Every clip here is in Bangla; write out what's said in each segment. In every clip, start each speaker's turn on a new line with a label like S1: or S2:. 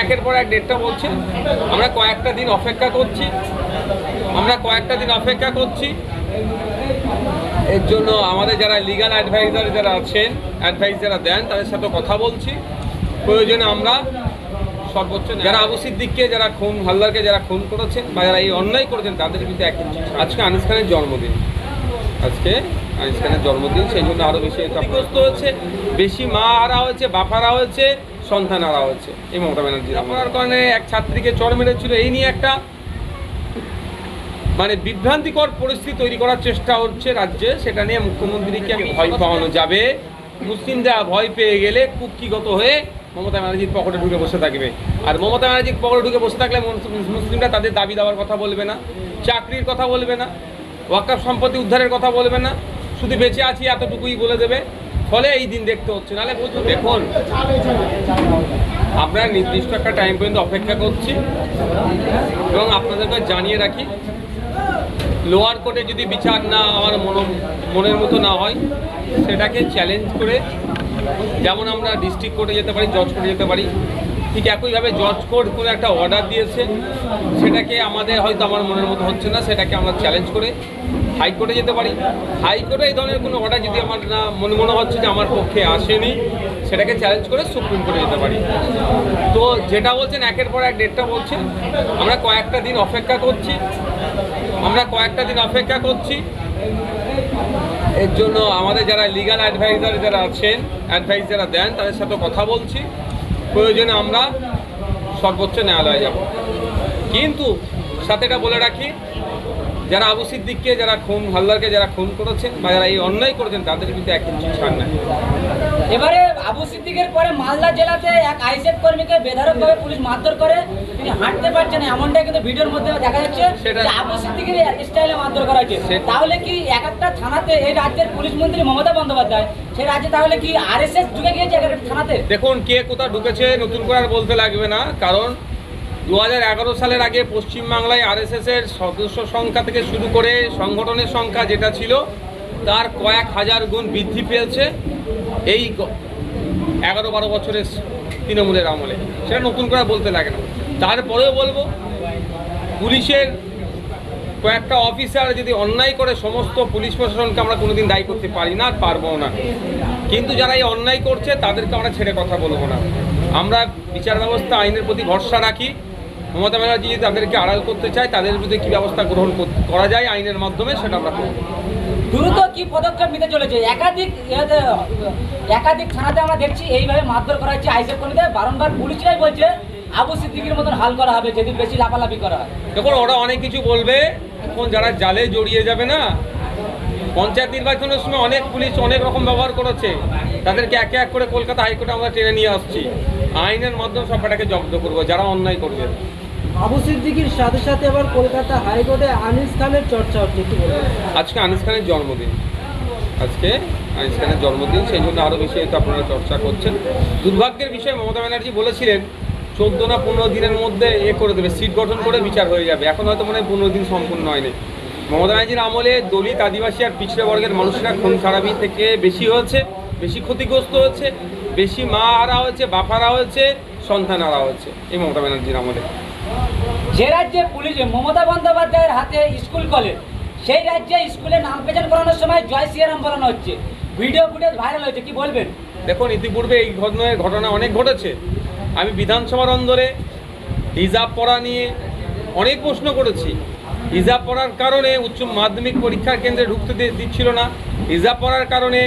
S1: একের পর এক ডেটটা বলছে। আমরা কয়েকটা দিন অপেক্ষা করছি। আমরা কয়েকটা দিন অপেক্ষা করছি। এর জন্য আমাদের যারা লিগাল অ্যাডভাইজার যারা আছেন অ্যাডভাইস যারা দেন তাদের সাথে কথা বলছি। প্রয়োজনে আমরা সর্বোচ্চ যারা আবু সিদ্দিককে যারা খুন হালদারকে যারা খুন করেছেন বা যারা এই অন্যায় করেছেন তাদের বিরুদ্ধে এক আজকে আনিস খানের জন্মদিন। আজকে আনিস খানের জন্মদিন সেই জন্য আরও বেশি ক্ষতিগ্রস্ত হচ্ছে। বেশি মা হারা হয়েছে বাপ হারা হয়েছে। সন্তান হারা হয়েছে এই মমতা ব্যানার্জি আপনার কারণে এক ছাত্রীকে চর মেরেছিল। এই নিয়ে একটা মানে বিভ্রান্তিকর পরিস্থিতি তৈরি করার চেষ্টা হচ্ছে রাজ্যে। সেটা নিয়ে মুখ্যমন্ত্রীকে ভয় পাওয়ানো যাবে। মুসলিমরা ভয় পেয়ে গেলে কুক্ষিগত হয়ে মমতা ব্যানার্জির পকেটে ঢুকে বসে থাকবে। আর মমতা ব্যানার্জির পকেটে ঢুকে বসে থাকলে মুসলিমরা তাদের দাবি দেওয়ার কথা বলবে না। চাকরির কথা বলবে না। ওয়াকাফ সম্পত্তি উদ্ধারের কথা বলবে না। শুধু বেঁচে আছি এতটুকুই বলে দেবে। ফলে এই দিন দেখতে হচ্ছে। নাহলে প্রচুর দেখুন, আমরা নির্দিষ্ট একটা টাইম পর্যন্ত অপেক্ষা করছি এবং আপনাদেরকে জানিয়ে রাখি, লোয়ার কোর্টে যদি বিচার না, আমার মন, মনের মতো না হয়, সেটাকে চ্যালেঞ্জ করে যেমন আমরা ডিস্ট্রিক্ট কোর্টে যেতে পারি জজ কোর্টে যেতে পারি ঠিক একইভাবে জজ কোর্ট কোনো একটা অর্ডার দিয়েছে। সেটাকে আমাদের হয়তো আমার মনের মতো হচ্ছে না, সেটাকে আমরা চ্যালেঞ্জ করে হাইকোর্টে যেতে পারি। হাইকোর্টে এই ধরনের কোনো অর্ডার যদি আমার না মনে মনে হচ্ছে যে আমার পক্ষে আসেনি, সেটাকে চ্যালেঞ্জ করে সুপ্রিম কোর্টে যেতে পারি। তো যেটা বলছেন, একের পর এক ডেটটা বলছেন। আমরা কয়েকটা দিন অপেক্ষা করছি। আমরা কয়েকটা দিন অপেক্ষা করছি। এর জন্য আমাদের যারা লিগাল অ্যাডভাইজার যারা আছেন অ্যাডভাইস যারা দেন, তাদের সাথে কথা বলছি। প্রয়োজনে আমরা সর্বোচ্চ ন্যায়ালয়ে যাব। কিন্তু সাথে এটা বলে রাখি যারা আবু সিদ্দিককে যারা খুন হালদারকে যারা খুন করেছেন বা যারা এই অন্যায় করেছেন তাদের বিরুদ্ধে এক ইঞ্চি ছাড় নাই।
S2: এবারে আবু সিদ্দিকের পরে মালদা জেলাতে এক আইসেফ কর্মীকে বেধারকভাবে পুলিশ মারধর করে। তিনি হাঁটতে পারছেন না, এমনটাই কিন্তু ভিডিওর মধ্যে দেখা যাচ্ছে
S1: সেটা-
S2: আবু সিদ্দিকের স্টাইলে মারধর করা হয়েছে। তাহলে কি এক একটা থানাতে এই রাজ্যের পুলিশ মন্ত্রী মমতা বন্দ্যোপাধ্যায় সেই রাজ্যে তাহলে কি আরএসএস ঢুকে গিয়েছে এক একটা থানাতে?
S1: দেখুন কে কোথা ঢুকেছে নতুন করে আর বলতে লাগবে না কারণ দু হাজার এগারো সালের আগে পশ্চিমবাংলায় আরএসএস এর সদস্য সংখ্যা থেকে শুরু করে সংগঠনের সংখ্যা যেটা ছিল, তার কয়েক হাজার গুণ বৃদ্ধি পেয়েছে এই এগারো বারো বছরের তৃণমূলের আমলে। সেটা নতুন করে বলতে লাগে না। তারপরেও বলব, পুলিশের কয়েকটা অফিসার যদি অন্যায় করে সমস্ত পুলিশ প্রশাসনকে আমরা কোনোদিন দায়ী করতে পারি না, আর পারব না। কিন্তু যারা এই অন্যায় করছে, তাদেরকে আমরা ছেড়ে কথা বলব না। আমরা বিচার ব্যবস্থা, আইনের প্রতি ভরসা রাখি। মমতা ব্যানার্জি যদি তাদেরকে আড়াল করতে চায় তাদের বিরুদ্ধে কী ব্যবস্থা গ্রহণ করা যায় আইনের মাধ্যমে সেটা আমরা করব।
S2: দ্রুত কি পদক্ষেপ নিতে চলেছে? একাধিক একাধিক থানাতে আমরা দেখছি এইভাবে মারধর করা হচ্ছে আইসেফ কর্মীদের। বারংবার পুলিশরাই বলছে আবু সিদ্দিকের মতন হাল করা হবে যদি বেশি লাফালাফি করা হয়।
S1: দেখুন ওরা অনেক কিছু বলবে এখন যারা জালে জড়িয়ে যাবে না পঞ্চায়েত নির্বাচনের সময় অনেক পুলিশ অনেক রকম ব্যবহার করেছে। তাদেরকে একে এক করে কলকাতা হাইকোর্টে আমরা টেনে নিয়ে আসছি। আইনের মাধ্যমে সবটাকে জব্দ করব যারা অন্যায় করবে।
S3: আবু সিদ্দিকির সাথে সাথে আবার কলকাতা হাইকোর্টে আনিস খানের চর্চা হচ্ছে কি
S1: আজকে আনিস খানের জন্মদিন। আজকে আনিস খানের জন্মদিন, সেই জন্য আরও বেশি হয়তো আপনারা চর্চা করছেন। দুর্ভাগ্যের বিষয়ে মমতা ব্যানার্জি বলেছিলেন, চোদ্দ না পনেরো দিনের মধ্যে এ করে দেবে, সিট গঠন করে বিচার হয়ে যাবে। এখন হয়তো মনে হয় পনেরো দিন সম্পূর্ণ হয়নি। মমতা ব্যানার্জির আমলে দলিত আদিবাসী আর পিছড়ে বর্গের মানুষরা খুন খারাপি থেকে বেশি হয়েছে, বেশি ক্ষতিগ্রস্ত হয়েছে, বেশি মা হারা হয়েছে বাপ হারা হয়েছে সন্তান হারা হয়েছে, এই মমতা ব্যানার্জির আমলে।
S2: যে রাজ্যে পুলিশ মমতা বন্দ্যোপাধ্যায়ের হাতে স্কুল কলেজ সেই রাজ্যে স্কুলে নাম পেছন করানোর সময় জয় সিয়ারাম বলানো হচ্ছে। ভিডিও ফুটেজ ভাইরাল হয়েছে, কি বলবেন?
S1: দেখুন, ইতিপূর্বে এই ঘটনায় ঘটনা অনেক ঘটেছে। আমি বিধানসভার অন্দরে হিজাব পড়া নিয়ে অনেক প্রশ্ন করেছি। হিজাব পড়ার কারণে উচ্চ মাধ্যমিক পরীক্ষার কেন্দ্রে ঢুকতে দিচ্ছিল না। হিজাব পড়ার কারণে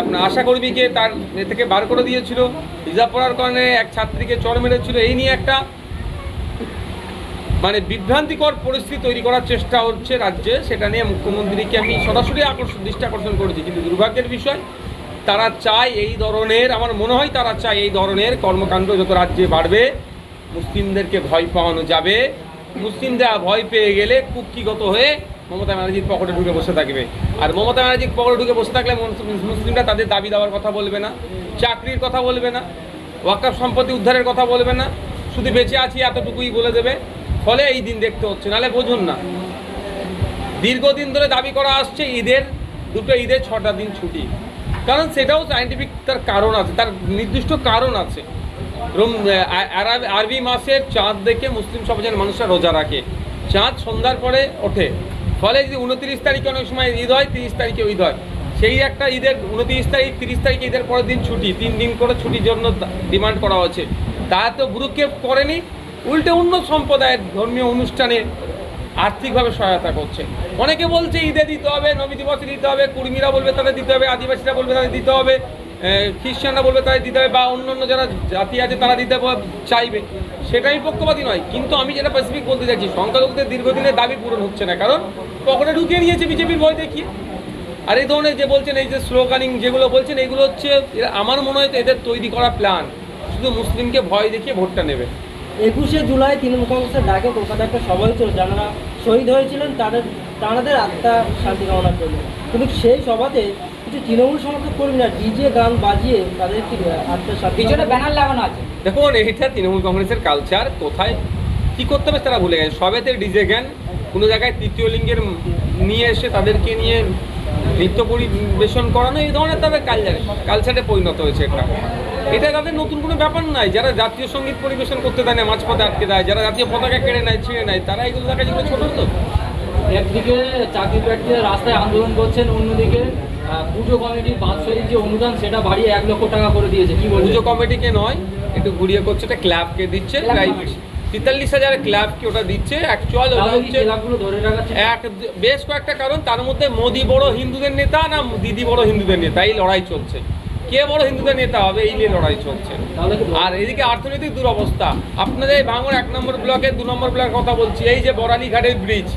S1: আপনার আশাকর্মীকে তার থেকে বার করে দিয়েছিল। হিজাব পড়ার কারণে এক ছাত্রীকে চড় মেরেছিল। এই নিয়ে একটা মানে বিভ্রান্তিকর পরিস্থিতি তৈরি করার চেষ্টা হচ্ছে রাজ্যে। সেটা নিয়ে মুখ্যমন্ত্রীকে আমি সরাসরি আকর্ষণ, দৃষ্টি আকর্ষণ করেছি। কিন্তু দুর্ভাগ্যের বিষয়, তারা চায় এই ধরনের, আমার মনে হয় তারা চায় এই ধরনের কর্মকাণ্ড যত রাজ্যে বাড়বে, মুসলিমদেরকে ভয় পাওয়ানো যাবে। মুসলিমরা ভয় পেয়ে গেলে কুক্ষিগত হয়ে মমতা ব্যানার্জির পকেটে ঢুকে বসে থাকবে। আর মমতা ব্যানার্জির পকেটে ঢুকে বসে থাকলে মুসলিমরা তাদের দাবি দেওয়ার কথা বলবে না, চাকরির কথা বলবে না ওয়াকাফ সম্পত্তি উদ্ধারের কথা বলবে না, শুধু বেঁচে আছি এতটুকুই বলে দেবে। ফলে এই দিন দেখতে হচ্ছে, নাহলে বুঝুন না। দীর্ঘদিন ধরে দাবি করা আসছে, ঈদের, দুটো ঈদের ছটা দিন ছুটি। কারণ সেটাও সাইন্টিফিক তার কারণ আছে, তার নির্দিষ্ট কারণ আছে। আরবি মাসের চাঁদ দেখে মুসলিম সমাজের মানুষরা রোজা রাখে। চাঁদ সন্ধ্যার পরে ওঠে। ফলে যদি উনত্রিশ তারিখে অনেক সময় ঈদ হয়, তিরিশ তারিখে ঈদ হয়। সেই একটা ঈদের উনত্রিশ তারিখ, তিরিশ তারিখে ঈদের পরের দিন ছুটি, তিন দিন করে ছুটির জন্য ডিমান্ড করা হয়েছে তা তো গুরুক্ষেপ করেনি, উল্টে অন্য সম্প্রদায়ের ধর্মীয় অনুষ্ঠানে আর্থিকভাবে সহায়তা করছে। অনেকে বলছে ঈদে দিতে হবে, নবী দিবসে দিতে হবে, কুর্মীরা বলবে তাদের দিতে হবে, আদিবাসীরা বলবে তাদের দিতে হবে খ্রিস্টানরা বলবে তাদের দিতে হবে, বা অন্য অন্য যারা জাতি আছে তারা দিতে চাইবে। সেটা আমি পক্ষপাতী নয়। কিন্তু আমি যেটা স্পেসিফিক বলতে চাইছি, সংখ্যালঘুদের দীর্ঘদিনের দাবি পূরণ হচ্ছে না। কারণ পকেটে ঢুকিয়ে নিয়েছে বিজেপির ভয় দেখিয়ে। আর এই ধরনের যে বলছেন, এই যে স্লোগানিং যেগুলো বলছেন, এগুলো হচ্ছে আমার মনে হয় এদের তৈরি করা প্ল্যান শুধু মুসলিমকে ভয় দেখিয়ে ভোটটা নেবে।
S3: একুশে জুলাই তৃণমূল কংগ্রেসের ডাকে কলকাতায় একটা সভা হয়েছিল যারা শহীদ হয়েছিলেন, তাদের তাঁদের আত্মা শান্তি কামনার জন্য কিন্তু সেই সভাতে তৃণমূল সমর্থক কর্মীরা ডিজে গান বাজিয়ে তাদের
S2: পিছনে ব্যানার লাগানো আছে।
S1: দেখুন এইটা তৃণমূল কংগ্রেসের কালচার কোথায় কি করতে হবে তারা ভুলে গেছে। সবেতে ডিজে জ্ঞান কোনো জায়গায় তৃতীয় লিঙ্গের নিয়ে এসে তাদেরকে নিয়ে নৃত্য পরিবেশন করানো এই ধরনের তাদের কালচারে কালচারে পরিণত হয়েছে এটা এটা তাদের নতুন কোনো ব্যাপার নাই যারা জাতীয় সংগীত পরিবেশন করতে দেয় না মাঝপথে আটকে দেয় যারা জাতীয় পতাকা কেড়ে নেয় ছিঁড়ে নেয় তারা এগুলো দেখা যেগুলো ছোট তো
S4: একদিকে চাকরি প্রার্থীরা রাস্তায় আন্দোলন করছেন অন্যদিকে পুজো কমিটির বাৎসরিক যে অনুদান সেটা বাড়িয়ে এক লক্ষ টাকা করে দিয়েছে। কি
S1: পুজো কমিটিকে নয় একটু ঘুরিয়ে করছে এটা ক্লাবকে দিচ্ছে তেতাল্লিশ হাজার ক্লাবকে ওটা দিচ্ছে অ্যাকচুয়াল ওটা হচ্ছে এক বেশ কয়েকটা কারণ তার মধ্যে মোদি বড় হিন্দুদের নেতা না দিদি বড় হিন্দুদের নেতা? এই লড়াই চলছে। কে বড় হিন্দুদের নেতা হবে? এই নিয়ে লড়াই চলছে। আর এদিকে অর্থনৈতিক দুরবস্থা। আপনাদের ভাঙড় এক নম্বর ব্লকের দু নম্বর ব্লকের কথা বলছি এই যে বরালি ঘাটের ব্রিজ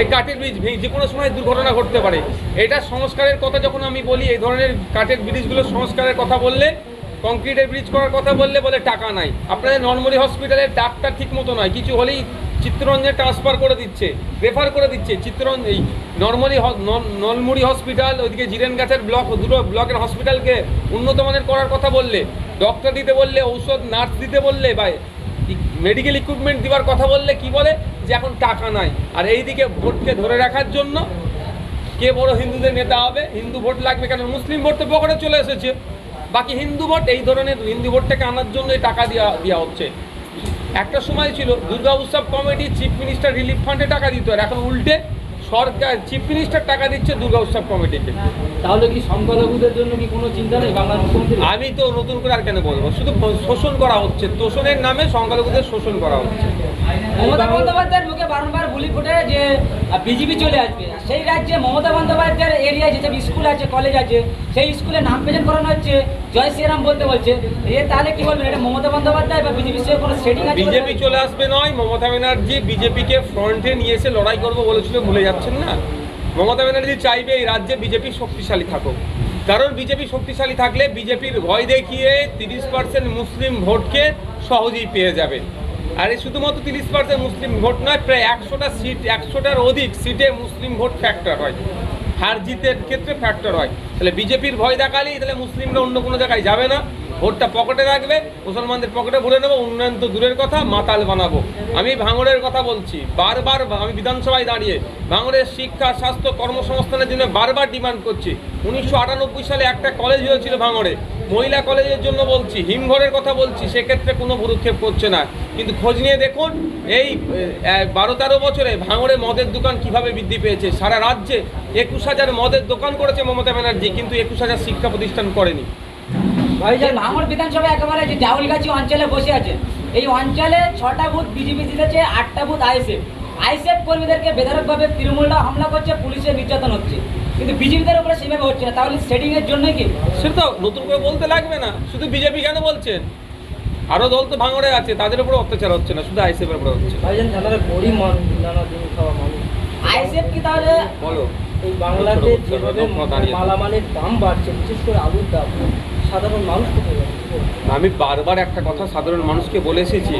S1: এই কাঠের ব্রিজ ভেঙে যে কোনো সময় দুর্ঘটনা ঘটতে পারে। এটা সংস্কারের কথা যখন আমি বলি, এই ধরনের কাঠের ব্রিজগুলো সংস্কারের কথা বললে কংক্রিটের ব্রিজ করার কথা বললে বলে টাকা নাই। আপনাদের নর্মালি হসপিটালের ডাক্তার ঠিক মতো নয়, কিছু হলেই চিত্তরঞ্জনে ট্রান্সফার করে দিচ্ছে রেফার করে দিচ্ছে। চিত্তরঞ্জন এই নর্মালি নলমুড়ি হসপিটাল ওইদিকে জিরেনগাছের ব্লক দুটো ব্লকের হসপিটালকে উন্নত মানের করার কথা বললে ডক্টর দিতে বললে, ঔষধ নার্স দিতে বললে, বা মেডিকেল ইকুইপমেন্ট দেওয়ার কথা বললে কি বলে? যে এখন টাকা নাই। আর এই দিকে ভোটকে ধরে রাখার জন্য কে বড় হিন্দুদের নেতা হবে? হিন্দু ভোট লাগবে কেন? মুসলিম ভোট তো পকেটে চলে এসেছে। বাকি হিন্দু ভোট, এই ধরনের হিন্দু ভোটটাকে আনার জন্য টাকা দেওয়া দেওয়া হচ্ছে। একটা সময় ছিল, দুর্গা উৎসব কমিটি চিফ মিনিস্টার রিলিফ ফান্ডে টাকা দিত, আর এখন উল্টে সরকার চিফ মিনিস্টার টাকা দিচ্ছে দুর্গা উৎসব কমিটিকে
S4: তাহলে কি সংখ্যালঘুদের জন্য কি কোনো চিন্তা নেই বাংলাদেশ মুখ্যমন্ত্রী?
S1: আমি তো নতুন করে আর কেন বলব? শুধু শোষণ করা হচ্ছে। তোষণের নামে সংখ্যালঘুদের শোষণ করা হচ্ছে।
S2: মমতা বন্দ্যোপাধ্যায়ের মুখে বারংবার গুলি ফুটে যে বিজেপি চলে আসবে। আর সেই রাজ্যে মমতা বন্দ্যোপাধ্যায়ের এরিয়ায় যেসব স্কুল আছে কলেজ আছে সেই স্কুলে নাম প্রেজেন্ট করানো হচ্ছে জয় শ্রীরাম বলতে বলছে। এ তাহলে কি বলবেন? এটা মমতা বন্দ্যোপাধ্যায় বা বিজেপির সঙ্গে কোনো সেটিং আছে
S1: বিজেপি চলে আসবে নয় মমতা ব্যানার্জি বিজেপিকে ফ্রন্টে নিয়ে এসে লড়াই করব বলেছিল ভুলে যাচ্ছেন না? মমতা ব্যানার্জি চাইবে এই রাজ্যে বিজেপি শক্তিশালী থাকুক। কারণ বিজেপি শক্তিশালী থাকলে বিজেপির ভয় দেখিয়ে তিরিশ পার্সেন্ট মুসলিম ভোটকে সহজেই পেয়ে যাবে। আর এই শুধুমাত্র তিরিশ পার্সেন্ট মুসলিম ভোট নয়, প্রায় একশোটা সিট, একশোটার অধিক সিটে মুসলিম ভোট ফ্যাক্টর হয়। হার জিতের ক্ষেত্রে ফ্যাক্টর হয়। তাহলে বিজেপির ভয় দেখালেই তাহলে মুসলিমরা অন্য কোনো জায়গায় যাবে না। ভোটটা পকেটে রাখবে, মুসলমানদের পকেটে ভরে নেব, উন্নয়ন তো দূরের কথা, মাতাল বানাবো। আমি ভাঙড়ের কথা বলছি, বারবার আমি বিধানসভায় দাঁড়িয়ে ভাঙড়ের শিক্ষা, স্বাস্থ্য, কর্মসংস্থানের জন্য বারবার ডিমান্ড করছি। উনিশশো আটানব্বই সালে একটা কলেজ হয়েছিল ভাঙড়ে। মহিলা কলেজের জন্য বলছি, হিমঘরের কথা বলছি, সেক্ষেত্রে কোনো ভুরুক্ষেপ করছে না। কিন্তু খোঁজ নিয়ে দেখুন, এই বারো তেরো বছরে ভাঙড়ে মদের দোকান কীভাবে বৃদ্ধি পেয়েছে? সারা রাজ্যে একুশ হাজার মদের দোকান করেছে মমতা ব্যানার্জি, কিন্তু একুশ হাজার শিক্ষা প্রতিষ্ঠান করেনি।
S2: যে
S3: ভাইজান
S2: ভাঙড় বিধানসভা একেবারে যে জাউলগাছি অঞ্চলে বসে আছে এই অঞ্চলে ছটা বুথ বিজেপি জিতেছে আটটা বুথ আইএসএফ। আইএসএফ কর্মীদেরকে বেধারকভাবে তৃণমূলরা হামলা করছে পুলিশের নির্যাতন হচ্ছে। কিন্তু বিজেপিদের উপরে সেভাবে হচ্ছে না তাহলে সেটিং এর জন্যই কি?
S1: সেটা তো নতুন করে বলতে লাগবে না শুধু বিজেপি কেন বলছেন? আরও দল তো ভাঙড়ে আছে তাদের উপরে অত্যাচার হচ্ছে না শুধু আইসিএফের উপরে হচ্ছে।
S3: ভাইজান জানালে গরিব মানুষ নানা দিন খাওয়া মানুষ।
S2: আইএসএফ কি তাহলে
S1: বলো।
S3: এই বাংলাতে যেভাবে মালামালের দাম বাড়ছে বিশেষ করে আলুর দাম। সাধারণ?
S1: আমি বারবার একটা কথা সাধারণ মানুষকে বলে এসেছি,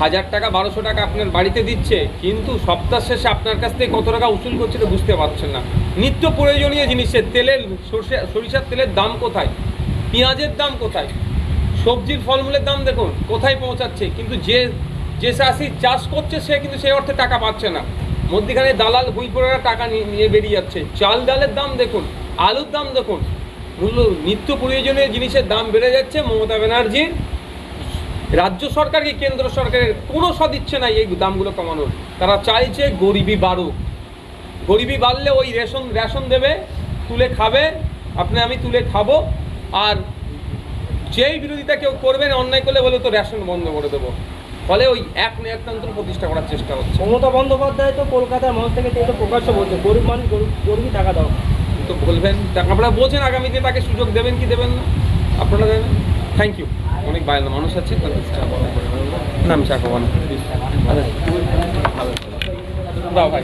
S1: হাজার টাকা, বারোশো টাকা আপনার বাড়িতে দিচ্ছে, কিন্তু সপ্তাহ শেষে আপনার কাছ থেকে কত টাকা উসুল করছে বুঝতে পারছেন না। নিত্য প্রয়োজনীয় জিনিসের তেলের সরষে সরিষার তেলের দাম কোথায়? পেঁয়াজের দাম কোথায়? সবজির ফলমূলের দাম দেখুন, কোথায় পৌঁছাচ্ছে? কিন্তু যে যে চাষি চাষ করছে, সে কিন্তু সেই অর্থে টাকা পাচ্ছে না। মধ্যিখানে দালাল বই পড়ারা টাকা নিয়ে বেরিয়ে যাচ্ছে। চাল ডালের দাম দেখুন, আলুর দাম দেখুন নিত্য প্রয়োজনীয় জিনিসের দাম বেড়ে যাচ্ছে, মমতা ব্যানার্জির রাজ্য সরকারকে কেন্দ্র সরকারের কোনো সদিচ্ছে নাই এই দামগুলো কমানোর। তারা চাইছে গরিবি বাড়ুক। গরিবি বাড়লে ওই রেশন রেশন দেবে, তুলে খাবে, আপনি আমি তুলে খাব, আর যেই বিরোধিতা কেউ করবেন, অন্যায় করলে বলে তো রেশন বন্ধ করে দেবো। ফলে ওই এক একতন্ত্র প্রতিষ্ঠা করার চেষ্টা হচ্ছে।
S3: মমতা বন্দ্যোপাধ্যায় তো কলকাতার মানুষ থেকে প্রকাশ্য বলছে, গরিব মানুষ, গরিব, গরিবই টাকা দাও।
S1: তো বলবেন আপনারা বোঝেন দিনে তাকে সুযোগ দেবেন কি দেবেন না। আপনারা দেবেন। থ্যাংক ইউ অনেক বাইরে মানুষ আছে নাম আমি চা না। দাও ভাই।